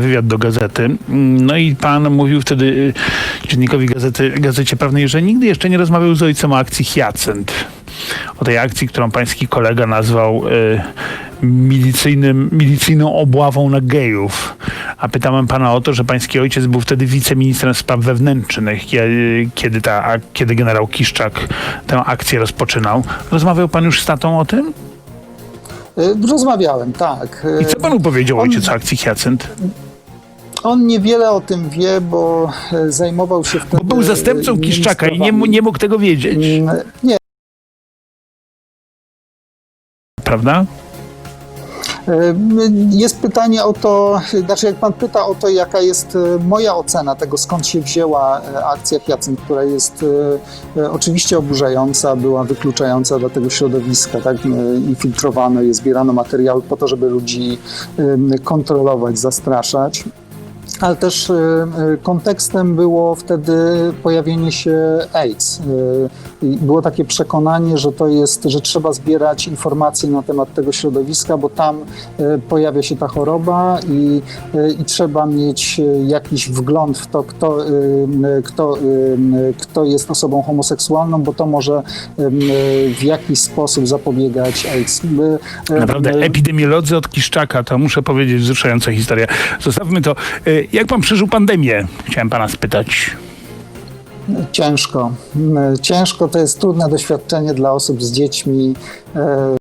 wywiad do gazety. No i pan mówił wtedy y, dziennikowi gazety, Gazecie Prawnej, że nigdy jeszcze nie rozmawiał z ojcem o akcji Hyacynt. O tej akcji, którą pański kolega nazwał y, milicyjnym, milicyjną obławą na gejów. A pytałem pana o to, że pański ojciec był wtedy wiceministrem spraw wewnętrznych, kie- kiedy, ta, kiedy generał Kiszczak tę akcję rozpoczynał. Rozmawiał pan już z tatą o tym? Y, Rozmawiałem, tak. Y, I co panu powiedział On- ojciec o akcji Hyacynt? On niewiele o tym wie, bo e, zajmował się wtedy... Bo był zastępcą Kiszczaka i nie, nie mógł tego wiedzieć, Mm, Nie, prawda? E, Jest pytanie o to, znaczy jak pan pyta o to, jaka jest e, moja ocena tego, skąd się wzięła akcja Hyacynt, która jest oczywiście oburzająca, była wykluczająca dla tego środowiska, tak, i filtrowano je, zbierano materiały po to, żeby ludzi kontrolować, zastraszać. Ale też e, e, kontekstem było wtedy pojawienie się AIDS. I Było takie przekonanie, że to jest, że trzeba zbierać informacje na temat tego środowiska, bo tam pojawia się ta choroba i, i trzeba mieć jakiś wgląd w to, kto, kto, kto jest osobą homoseksualną, bo to może w jakiś sposób zapobiegać AIDS. Naprawdę, epidemiolodzy od Kiszczaka, to muszę powiedzieć, wzruszająca historia. Zostawmy to. Jak pan przeżył pandemię? Chciałem pana spytać. Ciężko. Ciężko to jest trudne doświadczenie dla osób z dziećmi. E,